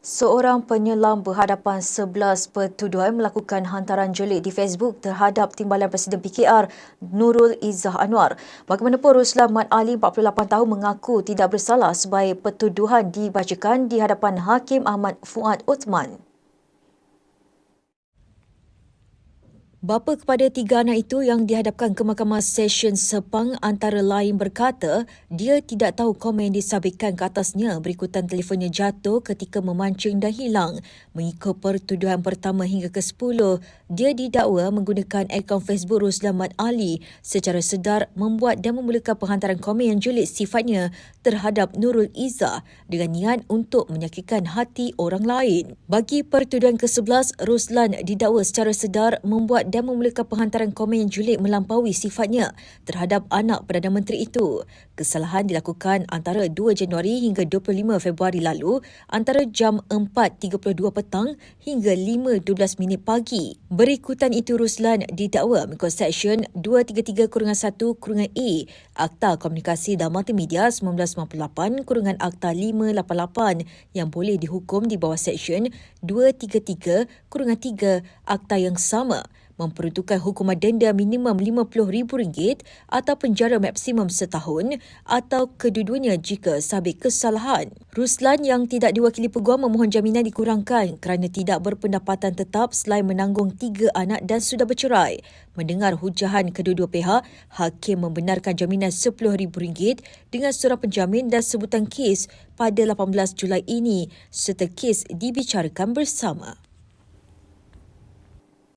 Seorang penyelam berhadapan 11 pertuduhan melakukan hantaran jelik di Facebook terhadap timbalan Presiden PKR Nurul Izzah Anwar. Bagaimanapun Ruslan Mat Ali 48 tahun mengaku tidak bersalah sebagai pertuduhan dibacakan di hadapan Hakim Ahmad Fuad Uthman. Bapa kepada tiga anak itu yang dihadapkan ke Mahkamah Session Sepang antara lain berkata dia tidak tahu komen disabitkan ke atasnya berikutan telefonnya jatuh ketika memancing dan hilang. Mengikut pertuduhan pertama hingga ke-10, dia didakwa menggunakan akaun Facebook Ruslan Mat Ali secara sedar membuat dan memulakan penghantaran komen yang jelit sifatnya terhadap Nurul Izzah dengan niat untuk menyakitkan hati orang lain. Bagi pertuduhan ke-11, Ruslan didakwa secara sedar membuat dan memulakan penghantaran komen yang julid melampaui sifatnya terhadap anak Perdana Menteri itu. Kesalahan dilakukan antara 2 Januari hingga 25 Februari lalu antara jam 4.32 petang hingga 5.12 minit pagi. Berikutan itu Ruslan didakwa mengikut Seksyen 233-1-A Akta Komunikasi dan Multimedia 1998 kurungan Akta 588 yang boleh dihukum di bawah Seksyen 233-3 Akta yang sama memperuntukkan hukuman denda minimum RM50,000 atau penjara maksimum setahun atau kedua-duanya jika sabit kesalahan. Ruslan yang tidak diwakili peguam memohon jaminan dikurangkan kerana tidak berpendapatan tetap selain menanggung tiga anak dan sudah bercerai. Mendengar hujahan kedua-dua pihak, Hakim membenarkan jaminan RM10,000 dengan surah penjamin dan sebutan kes pada 18 Julai ini serta kes dibicarakan bersama.